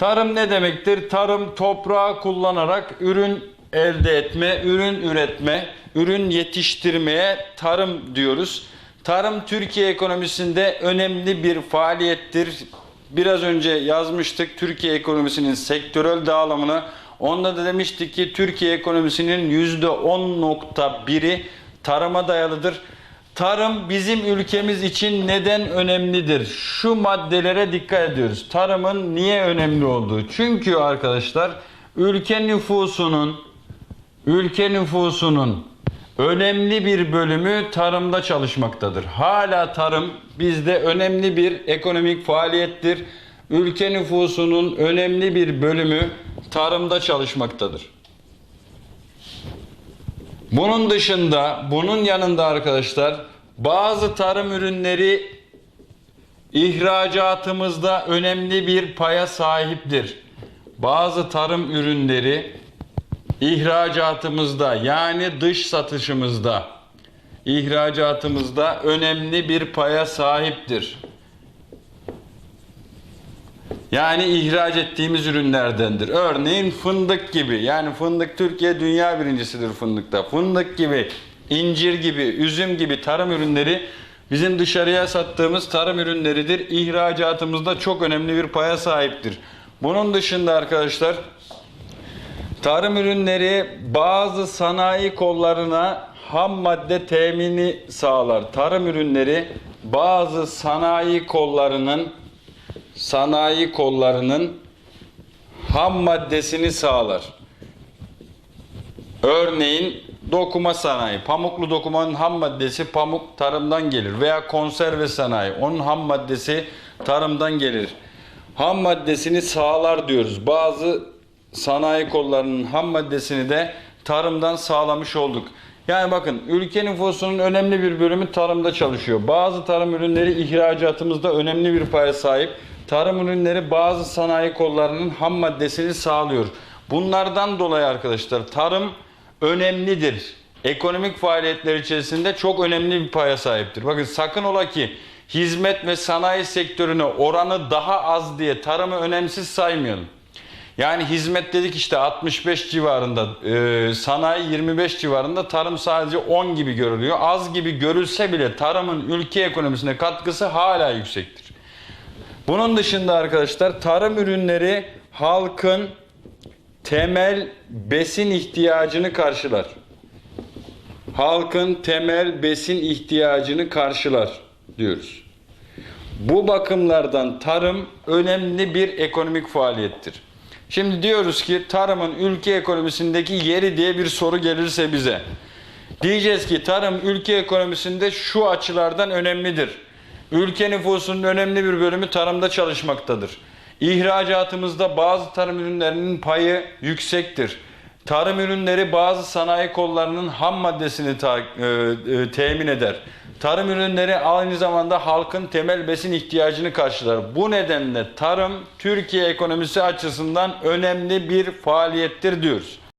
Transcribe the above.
Tarım ne demektir? Tarım toprağı kullanarak ürün elde etme, ürün üretme, ürün yetiştirmeye tarım diyoruz. Tarım Türkiye ekonomisinde önemli bir faaliyettir. Biraz önce yazmıştık Türkiye ekonomisinin sektörel dağılımını. Onda da demiştik ki Türkiye ekonomisinin %10.1'i tarıma dayalıdır. Tarım bizim ülkemiz için neden önemlidir? Şu maddelere dikkat ediyoruz. Tarımın niye önemli olduğu. Çünkü arkadaşlar ülke nüfusunun ülke nüfusunun önemli bir bölümü tarımda çalışmaktadır. Hala tarım bizde önemli bir ekonomik faaliyettir. Ülke nüfusunun önemli bir bölümü tarımda çalışmaktadır. Bunun dışında, bunun yanında arkadaşlar bazı tarım ürünleri ihracatımızda önemli bir paya sahiptir. Bazı tarım ürünleri ihracatımızda yani dış satışımızda ihracatımızda önemli bir paya sahiptir. Yani ihraç ettiğimiz ürünlerdendir. Örneğin fındık gibi. Yani fındık Türkiye dünya birincisidir fındıkta. Fındık gibi, incir gibi, üzüm gibi tarım ürünleri bizim dışarıya sattığımız tarım ürünleridir. İhracatımızda çok önemli bir paya sahiptir. Bunun dışında arkadaşlar tarım ürünleri bazı sanayi kollarına ham madde temini sağlar. Tarım ürünleri bazı sanayi kollarının sanayi kollarının ham maddesini sağlar. Örneğin dokuma sanayi, pamuklu dokumanın ham maddesi pamuk tarımdan gelir veya konserve sanayi onun ham maddesi tarımdan gelir. Ham maddesini sağlar diyoruz. Bazı sanayi kollarının ham maddesini de tarımdan sağlamış olduk. Yani bakın ülke nüfusunun önemli bir bölümü tarımda çalışıyor. Bazı tarım ürünleri ihracatımızda önemli bir paya sahip. Tarım ürünleri bazı sanayi kollarının ham maddesini sağlıyor. Bunlardan dolayı arkadaşlar tarım önemlidir. Ekonomik faaliyetler içerisinde çok önemli bir paya sahiptir. Bakın sakın ola ki hizmet ve sanayi sektörüne oranı daha az diye tarımı önemsiz saymayalım. Yani hizmet dedik işte 65 civarında, e, sanayi 25 civarında, tarım sadece 10 gibi görülüyor. Az gibi görülse bile tarımın ülke ekonomisine katkısı hala yüksektir. Bunun dışında arkadaşlar tarım ürünleri halkın temel besin ihtiyacını karşılar. Halkın temel besin ihtiyacını karşılar diyoruz. Bu bakımlardan tarım önemli bir ekonomik faaliyettir. Şimdi diyoruz ki tarımın ülke ekonomisindeki yeri diye bir soru gelirse bize. Diyeceğiz ki tarım ülke ekonomisinde şu açılardan önemlidir. Ülke nüfusunun önemli bir bölümü tarımda çalışmaktadır. İhracatımızda bazı tarım ürünlerinin payı yüksektir. Tarım ürünleri bazı sanayi kollarının ham maddesini ta- e, e, temin eder. Tarım ürünleri aynı zamanda halkın temel besin ihtiyacını karşılar. Bu nedenle tarım Türkiye ekonomisi açısından önemli bir faaliyettir diyoruz.